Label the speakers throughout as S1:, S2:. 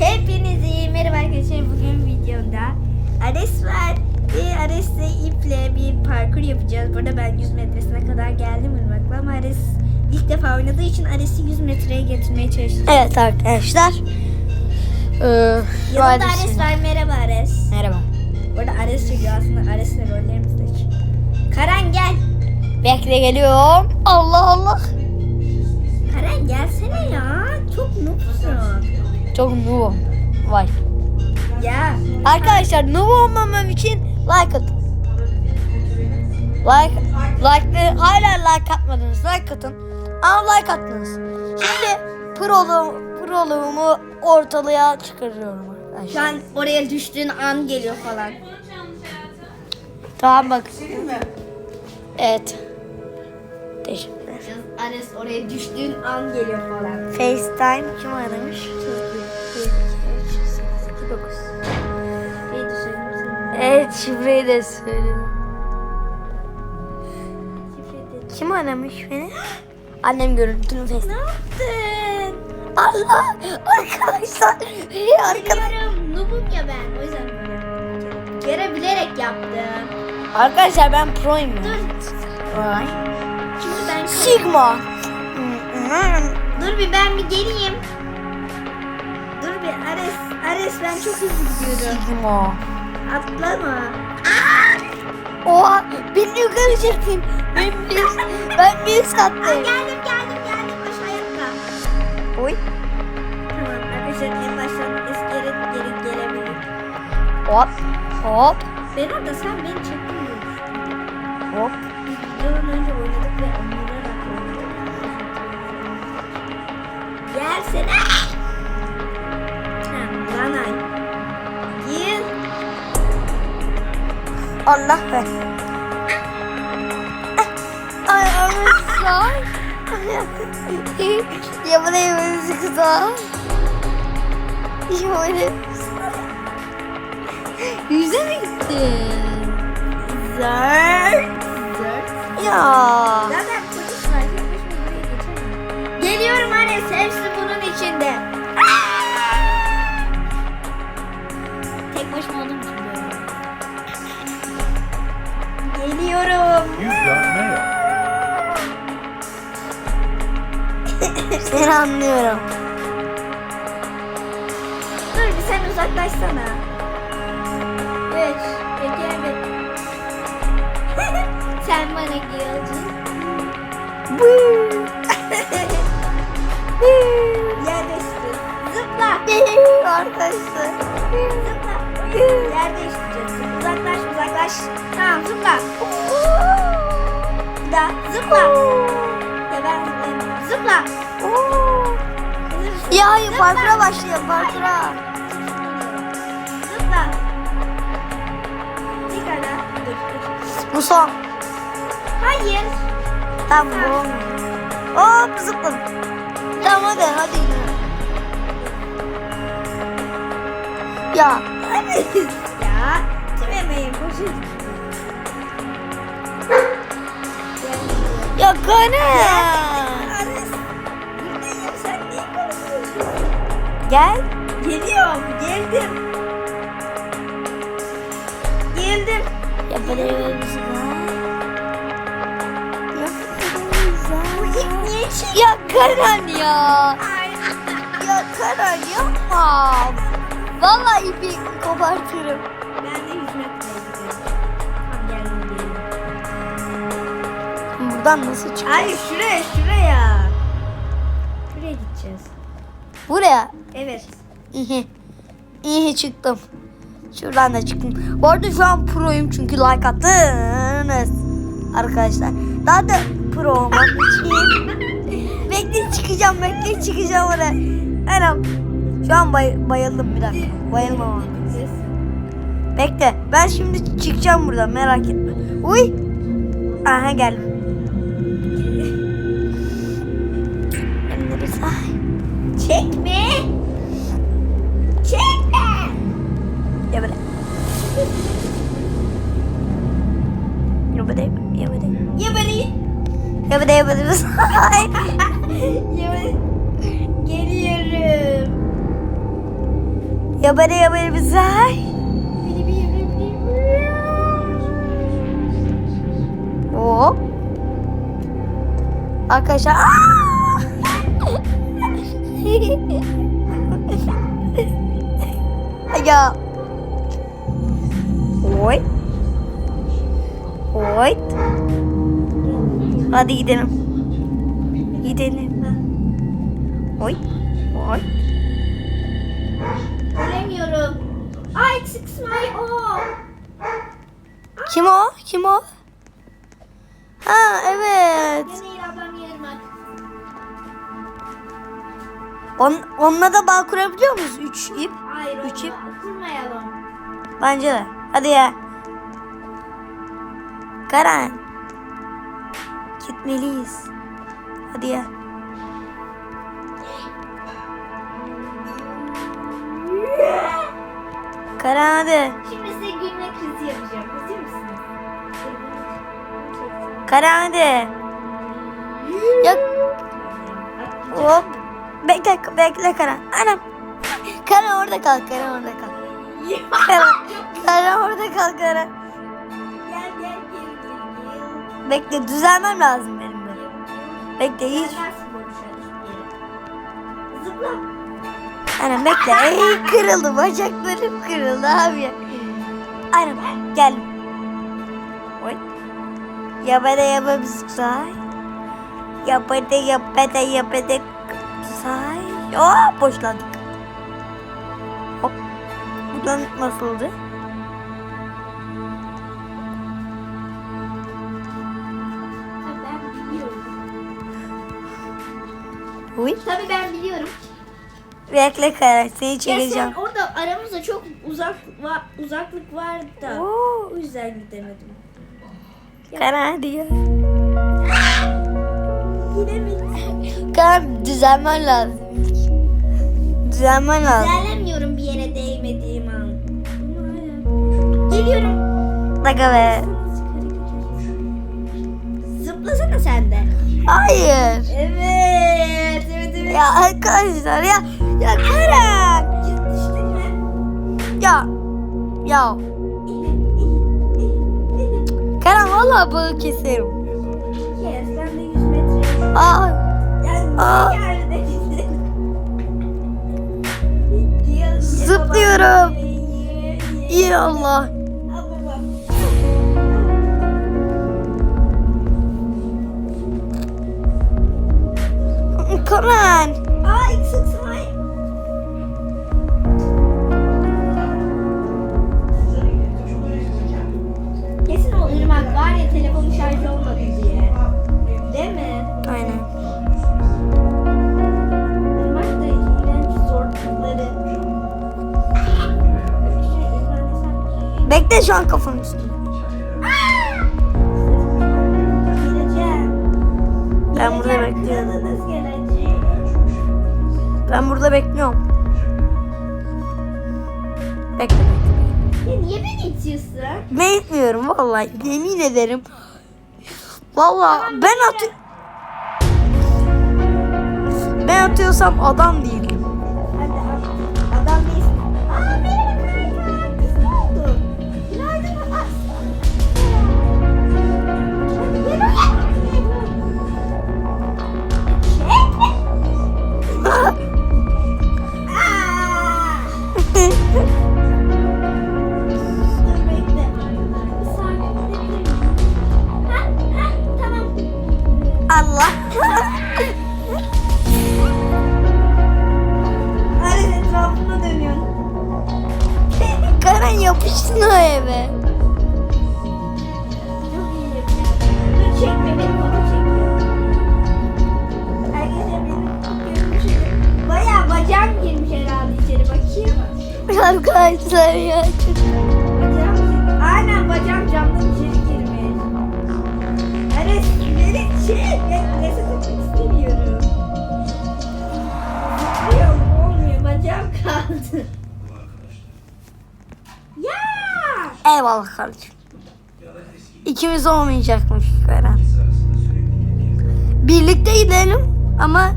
S1: Hepinize merhaba arkadaşlar. Bugün videomda Ares var. Ve Ares'le iple bir parkur yapacağız. Burada ben 100 metresine kadar geldim Irmak'la ama Ares ilk defa oynadığı için Ares'i 100 metreye getirmeye çalışacağım.
S2: Evet arkadaşlar. Ee,
S1: Yanımda Ares var. Merhaba Ares.
S2: Merhaba.
S1: Burada Ares çekiyor aslında. Ares'le rollerimiz de. Karan gel.
S2: Bekle geliyorum. Allah Allah.
S1: Karan gelsene ya. Çok noobsun.
S2: Çok noobum. Vay.
S1: Ya.
S2: Arkadaşlar noob olmamam için like atın. Like, like, hala like atmadınız. Like atın. Ama like attınız. Şimdi proluğum, proluğumu ortalığa çıkarıyorum
S1: Şu
S2: arkadaşlar.
S1: an oraya düştüğün an geliyor falan.
S2: Tamam bak. Evet. Teşekkürler.
S1: Ares oraya düştüğün an geliyor falan.
S2: FaceTime kim aramış? Şifreyi de söyledim. Kim aramış beni? Annem görüntülü
S1: Ne
S2: FaceTime.
S1: yaptın?
S2: Allah! Arkadaşlar! İyi arkadaşlar.
S1: Noobum ya ben. O yüzden. Yere bilerek yaptım.
S2: Arkadaşlar ben proyum.
S1: Dur.
S2: Vay.
S1: Şimdi ben...
S2: Sigma.
S1: Dur bir ben bir geleyim. Dur bir Ares. Ares ben çok hızlı gidiyorum.
S2: Sigma.
S1: Atlama.
S2: Oha! Beni yukarı çektin. Ben bir, ben bir
S1: Aa,
S2: sattım.
S1: geldim geldim geldim. Aşağıya atla.
S2: Oy.
S1: Tamam arkadaşlar en baştan eski yere geri gelebilir.
S2: Hop. Hop.
S1: Berat da sen beni çektin diyorsun.
S2: Hop.
S1: Biz videodan önce oynadık ve anlayarak oynadık. Gelsene.
S2: Allah be. Ay arkadaşlar. ya bu ne yememizi kıza? Ya böyle. Yüze mi gittin?
S1: Zır. Zır.
S2: Ya. Seni anlıyorum.
S1: Dur bir sen uzaklaşsana. Üç, iki, bir. sen bana geldin. Yerleştir. Zıpla.
S2: Arkadaşlar.
S1: Zıpla. Yer değiştireceksin. Uzaklaş uzaklaş. Tamam zıpla. Bir daha zıpla. Ya. Zıpla.
S2: Ya hayır parkura başlayalım parkura.
S1: Zıpla. Tekrardan. Dur, dur.
S2: Bu son.
S1: Hayır.
S2: Tamam bu olmuyor. Hop zıpladım. Tamam hadi hadi. Ya
S1: ya tümemeyin koşun.
S2: ya Gane.
S1: Ares.
S2: Gel.
S1: Geliyorum geldim. Geldim.
S2: Yapabiliriz
S1: ip niye çek?
S2: Ya Karan ya. Ya Karan yapma. Vallahi ipi kopartırım.
S1: Ben de 100 metreye gidiyorum. Tam geldim geldim.
S2: Buradan nasıl çıkacağız?
S1: Hayır şuraya şuraya. Şuraya gideceğiz.
S2: Buraya.
S1: Evet.
S2: İyi. İyi çıktım. Şuradan da çıktım. Bu arada şu an proyum çünkü like attınız. Arkadaşlar. Daha da pro olmam için. bekle çıkacağım bekle çıkacağım oraya. Anam. Şu an bay- bayıldım bir dakika. Bayılmam. Bekle. Ben şimdi çıkacağım buradan merak etme. Uy. Aha geldim.
S1: Çekme.
S2: Ya böyle. Ya böyle. Ya
S1: beni.
S2: Ya böyle ya böyle.
S1: ya beni. Geliyorum. Bili bili bili.
S2: Hop. Arkadaşlar. Ya. Oy. Oy. Hadi gidelim. Gidelim. Oy. Oy.
S1: Göremiyorum. Ay smile o.
S2: Kim o? Kim o? Ha evet.
S1: Ablam.
S2: On, onunla da bağ kurabiliyor muyuz? Üç ip.
S1: Hayır
S2: Üç ip.
S1: Kurmayalım.
S2: Bence de. Hadi ya. Karan. Gitmeliyiz. Hadi ya. Karan hadi.
S1: Şimdi size gülme krizi yapacağım. Hazır mısınız?
S2: Karan hadi. Ya hop. Bekle bekle Karan. Anam. Karan orada kal. Karan orada kal. Karan, Karan orada kal Karan. Bekle düzelmem lazım benim de. Bekle hiç.
S1: Zıpla.
S2: Anam bekle. Ey, kırıldı bacaklarım kırıldı abi. Anam geldim. Oy. Yabada yaba say. Yabada yabada yabada say. Oh boşlandık. Hop. Buradan nasıldı?
S1: Ha,
S2: Uy.
S1: Tabii ben biliyorum.
S2: Bekle Karan seni
S1: Ya
S2: çekeceğim.
S1: sen orada aramızda çok uzak va- uzaklık var da.
S2: Oo.
S1: O yüzden gidemedim.
S2: Ya.
S1: Yine mi?
S2: Karan düzelmen lazım. Düzelmen lazım.
S1: Düzenlemiyorum bir yere değmediğim an. Geliyorum.
S2: Dakika be.
S1: Zıplasana sen de.
S2: Hayır.
S1: Evet.
S2: Ya arkadaşlar ya ya
S1: mü?
S2: ya ya Karan valla bağı keserim.
S1: Yes, ben de 100 metre.
S2: Aa
S1: Yani
S2: Aa. Zıplıyorum. iyi Allah. Karan.
S1: Aa, eksik slime. Kesin o ırmak var ya şarjı olmadı diye. Değil mi?
S2: Aynen.
S1: Irmak da iğrenç zorlukları.
S2: Bekle şu an kafamın üstünde. Ben burada bekliyorum. Ben burada bekliyorum. Bekle bekle.
S1: Ya niye beni itiyorsun?
S2: Ben gitmiyorum vallahi yemin ederim. Vallahi ben atı Ben atıyorsam adam değilim.
S1: Herkese beni görmüş. Baya bacağım girmiş herhalde içeri bakayım.
S2: Arkadaşlar ya.
S1: Bacağım Aynen bacağım camdan içeri Ya!
S2: Eyvallah kardeşim. İkimiz olmayacakmış Karan. Birlikte gidelim ama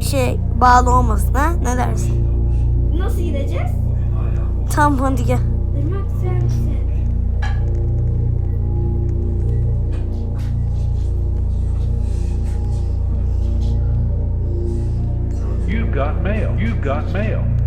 S2: şey bağlı olmasın ha ne dersin?
S1: Nasıl gideceğiz?
S2: Tamam hadi gel.
S3: Irmak sen misin?
S1: You've got mail. You've got mail.